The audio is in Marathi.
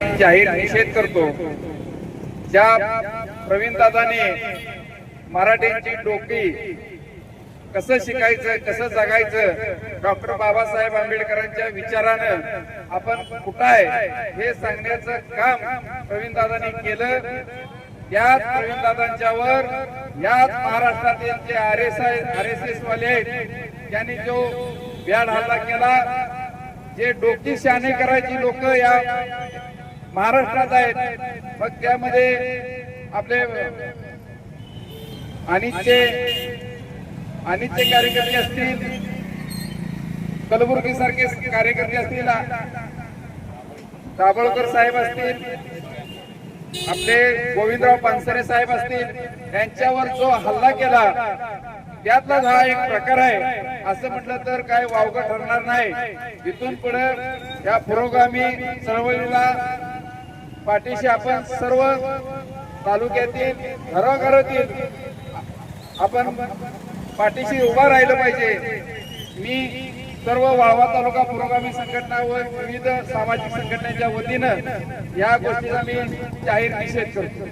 जाहीर निषेध करतो. ज्या प्रवीण दादाने मराठीची डोकी कसं शिकायचं कसं जगायचं डॉक्टर बाबासाहेब आंबेडकरांच्या विचारानं आपण कुठं आहे हे सांगण्याचं काम प्रवीण दादाने केलं. याच प्रवीण दादांच्यावर याच महाराष्ट्रातील जे R S I R S S वाले आहेत त्यांनी जो व्याड हल्ला केला जे डोकी शाने करायची लोक या महाराष्ट्रात आहेत. मग त्यामध्ये आपले अनितचे अनितचे कार्यकर्ते असतील. कलबुर्गी सारखे कार्यकर्ते असतील. दाभोळकर साहेब असतील. आपले गोविंदराव पानसरे साहेब असतील. यांच्यावर जो हल्ला केला त्यातलाच हा एक प्रकार आहे. असं म्हटलं तर काय वावगं ठरणार नाही. इथून पुढे या पुरोगामी चळवळीला पाठीशी आपण सर्व तालुक्यातील घरोघरातील आपण पाठीशी उभा राहिलं पाहिजे. मी सर्व वाळवा तालुका पुरोगामी संघटना व विविध सामाजिक संघटनेच्या वतीनं या गोष्टीचा मी जाहीर निषेध करतो.